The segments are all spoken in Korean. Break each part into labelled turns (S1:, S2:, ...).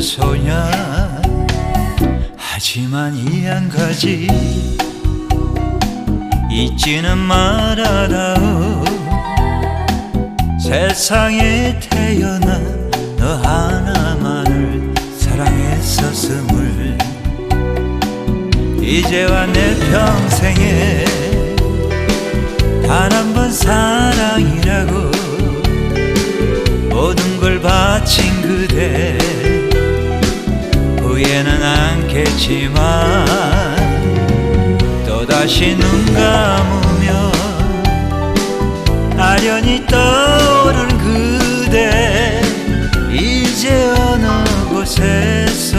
S1: 그 소녀 하지만 이 한 가지 잊지는 말아다오. 세상에 태어나 너 하나만을 사랑했었음을. 이제와 내 평생에 단 한 번 사랑이라고 모든 걸 바친 그대 후회는 않겠지만 또다시 눈 감으며 아련히 떠오른 그대 이제 어느 곳에서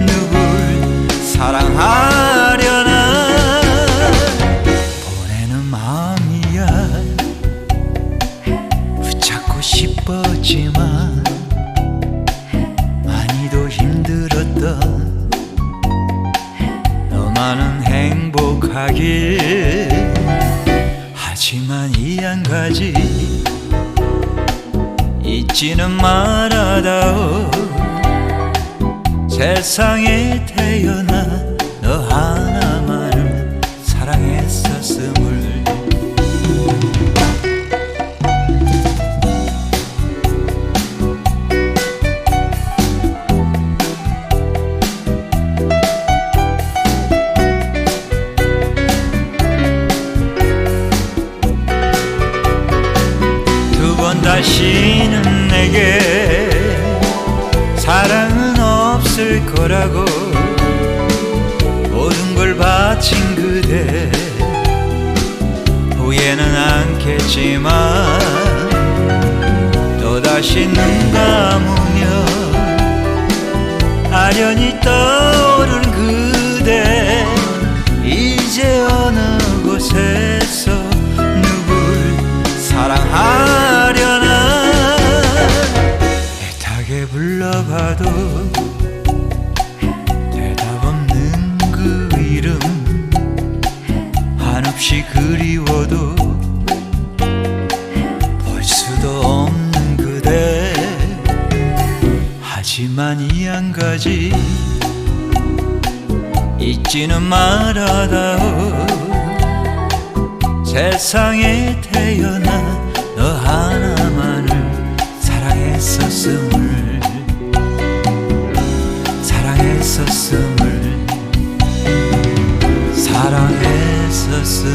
S1: 누굴 사랑하려나? 보내는 마음이야. 붙잡고 싶었지만 행복하길 하지만 이 한 가지 잊지는 말아다오. 세상에 내게 사랑은 없을 거라고 모든 걸 바친 그대. 후회는 않겠지만 또다시 눈 감으며 아련히 떠 만이 한 가지. 잊지는 말아다오. 세상에 태어나 너 하나만을 사랑했었음을. 사랑했었음을. 사랑했었음